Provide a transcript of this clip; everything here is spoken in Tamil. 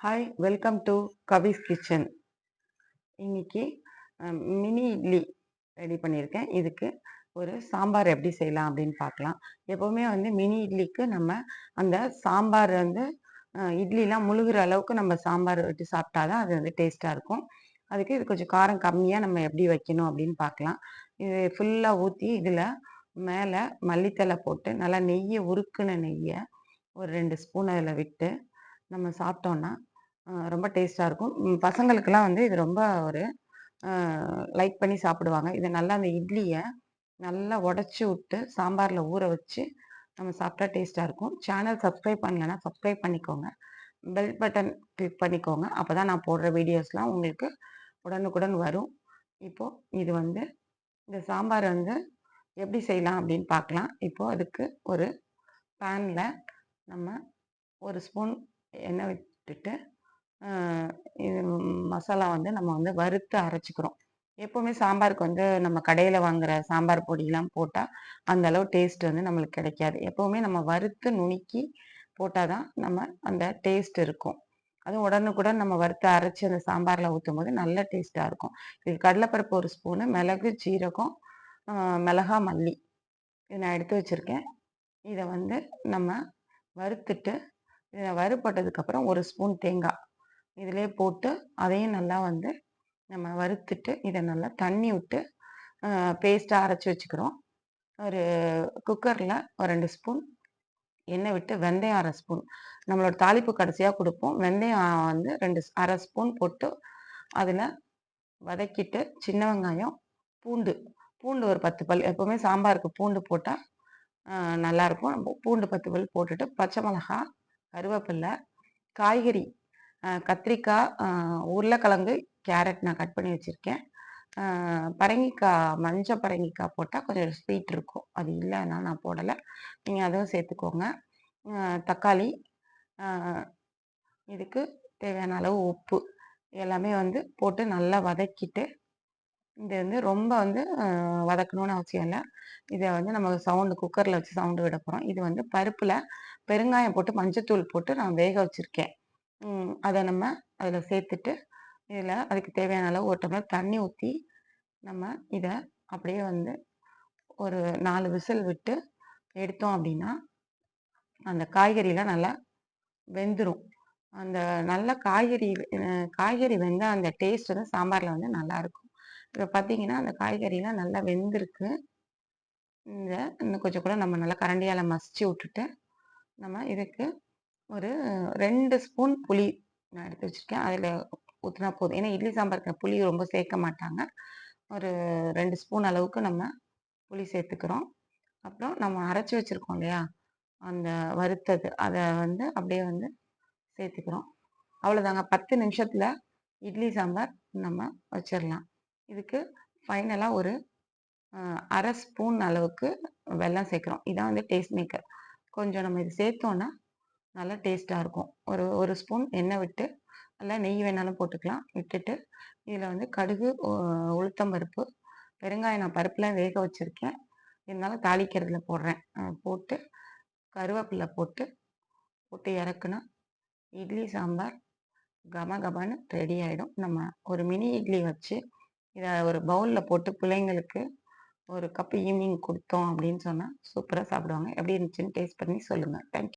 Hi welcome to Kavi's kitchen இன்னைக்கு மினி இட்லி ரெடி பண்ணியிருக்கேன். இதுக்கு ஒரு சாம்பார் எப்படி செய்யலாம் அப்படின்னு பார்க்கலாம். எப்போவுமே வந்து மினி இட்லிக்கு நம்ம அந்த சாம்பார் வந்து இட்லிலாம் முழுகிற அளவுக்கு நம்ம சாம்பார் விட்டு சாப்பிட்டா தான் அது வந்து டேஸ்ட்டாக இருக்கும். அதுக்கு இது கொஞ்சம் காரம் கம்மியாக நம்ம எப்படி வைக்கணும் அப்படின்னு பார்க்கலாம். இது ஃபுல்லாக ஊற்றி இதில் மேலே மல்லித்தலை போட்டு நல்லா நெய்யை உருக்குன நெய்யை ஒரு ரெண்டு ஸ்பூன் அதில் விட்டு நம்ம சாப்பிட்டோன்னா ரொம்ப டேஸ்ட்டாக இருக்கும். பசங்களுக்கெல்லாம் வந்து இது ரொம்ப ஒரு லைக் பண்ணி சாப்பிடுவாங்க. இதை நல்லா அந்த இட்லியை நல்லா உடச்சி விட்டு சாம்பாரில் ஊற வச்சு நம்ம சாப்பிட்டா டேஸ்ட்டாக இருக்கும். சேனல் சப்ஸ்கிரைப் பண்ணலைன்னா சப்ஸ்கிரைப் பண்ணிக்கோங்க. பெல் பட்டன் கிளிக் பண்ணிக்கோங்க. அப்போ தான் நான் போடுற வீடியோஸ்லாம் உங்களுக்கு உடனுக்குடன் வரும். இப்போது இது வந்து இந்த சாம்பார் வந்து எப்படி செய்யலாம் அப்படின்னு பார்க்கலாம். இப்போது அதுக்கு ஒரு பேனில் நம்ம ஒரு ஸ்பூன் எண்ணெய் விட்டுட்டு இது மசாலா வந்து நம்ம வந்து வறுத்து அரைச்சிக்கிறோம். எப்போவுமே சாம்பாருக்கு வந்து நம்ம கடையில் வாங்குற சாம்பார் பொடியெலாம் போட்டால் அந்த அளவு டேஸ்ட் வந்து நம்மளுக்கு கிடைக்காது. எப்போவுமே நம்ம வறுத்து நுணுக்கி போட்டால் தான் நம்ம அந்த டேஸ்ட் இருக்கும். அதுவும் உடனுக்குடன் நம்ம வறுத்து அரைச்சி அந்த சாம்பாரில் ஊற்றும் போது நல்ல டேஸ்ட்டாக இருக்கும். இது கடலைப்பருப்பு ஒரு ஸ்பூனு மிளகு சீரகம் மிளகா மல்லி. இதை நான் எடுத்து வச்சுருக்கேன். இதை வந்து நம்ம வறுத்துட்டு இதை வறுபட்டதுக்கப்புறம் ஒரு ஸ்பூன் தேங்காய் இதிலே போட்டு அதையும் நல்லா வந்து நம்ம வறுத்துட்டு இதை நல்லா தண்ணி விட்டு பேஸ்ட்டாக அரைச்சி வச்சுக்கிறோம். ஒரு குக்கரில் ஒரு ரெண்டு ஸ்பூன் எண்ணெய் விட்டு வெந்தயம் அரை ஸ்பூன். நம்மளோட தாளிப்பு கடைசியாக கொடுப்போம். வெந்தயம் வந்து ரெண்டு ஸ்- அரை ஸ்பூன் போட்டு அதில் வதக்கிட்டு சின்ன வெங்காயம் பூண்டு. பூண்டு ஒரு பத்து பல் எப்போவுமே சாம்பாருக்கு பூண்டு போட்டால் நல்லாயிருக்கும் நம்ம பூண்டு பத்து பல் போட்டுட்டு பச்சை மிளகா கருவேப்பில்லை காய்கறி கத்திரிக்காய் உருளைக்கிழங்கு கேரட் நான் கட் பண்ணி வச்சுருக்கேன். பரங்கிக்காய் மஞ்சள் பரங்கிக்காய் போட்டால் கொஞ்சம் ஸ்வீட் இருக்கும். அது இல்லைன்னா நான் போடலை. நீங்கள் அதுவும் சேர்த்துக்கோங்க. தக்காளி இதுக்கு தேவையான அளவு உப்பு எல்லாமே வந்து போட்டு நல்லா வதக்கிட்டு இது வந்து ரொம்ப வந்து வதக்கணும்னு அவசியம் இல்லை. இதை வந்து நம்ம சவுண்டு குக்கரில் வச்சு சவுண்டு விட போகிறோம் இது வந்து பருப்பில் பெருங்காயம் போட்டு மஞ்சத்தூள் போட்டு நான் வேக வச்சுருக்கேன். அதை நம்ம அதில் சேர்த்துட்டு இதில் அதுக்கு தேவையான அளவு ஒரு டம்ளர் தண்ணி ஊற்றி நம்ம இதை அப்படியே வந்து ஒரு நாலு விசில் விட்டு எடுத்தோம் அப்படின்னா அந்த காய்கறிலாம் நல்லா வெந்துடும் அந்த நல்ல காய்கறி காய்கறி வெந்தால் அந்த டேஸ்ட் வந்து சாம்பாரில் வந்து நல்லாயிருக்கும் இப்போ பார்த்தீங்கன்னா அந்த காய்கறிலாம் நல்லா வெந்திருக்கு. இந்த இன்னும் கொஞ்சம் கூட நம்ம நல்லா கரண்டியால் மசிச்சு விட்டுட்டு நம்ம இதுக்கு ஒரு ரெண்டு ஸ்பூன் புளி நான் எடுத்து வச்சுருக்கேன். அதில் ஊற்றினா போதும். ஏன்னா இட்லி சாம்பாருக்கு புளி ரொம்ப சேர்க்க மாட்டாங்க. ஒரு ரெண்டு ஸ்பூன் அளவுக்கு நம்ம புளி சேர்த்துக்கிறோம். அப்புறம் நம்ம அரைச்சி வச்சுருக்கோம் இல்லையா? அந்த வறுத்தது. அதை வந்து அப்படியே வந்து சேர்த்துக்கிறோம். அவ்வளோதாங்க பத்து நிமிஷத்தில் இட்லி சாம்பார் நம்ம வச்சிடலாம். இதுக்கு ஃபைனலாக ஒரு அரை ஸ்பூன் அளவுக்கு வெல்லம் சேர்க்குறோம். இதான் வந்து டேஸ்ட் மேக்கர் கொஞ்சம் நம்ம இது சேர்த்தோன்னா நல்லா டேஸ்ட்டாக இருக்கும். ஒரு ஒரு ஸ்பூன் எண்ணெய் விட்டு நல்லா நெய் வேணாலும் போட்டுக்கலாம். விட்டுட்டு இதில் வந்து கடுகு உளுத்தம் உளுத்தம்பருப்பு பெருங்காயம் நான் பருப்புலாம் வேக வச்சுருக்கேன். இருந்தாலும் தாளிக்கிறதுல போடுறேன். போட்டு கருவேப்பிலை போட்டு போட்டு இறக்குனா இட்லி சாம்பார் கம கமன்னு ரெடி ஆகிடும் நம்ம ஒரு மினி இட்லி வச்சு இதை ஒரு பவுலில் போட்டு பிள்ளைங்களுக்கு ஒரு கப் ஈவினிங் கொடுத்தோம் அப்படின்னு சொன்னால் சூப்பராக சாப்பிடுவாங்க. எப்படி இருந்துச்சுன்னு டேஸ்ட் பண்ணி சொல்லுங்கள் தேங்க்யூ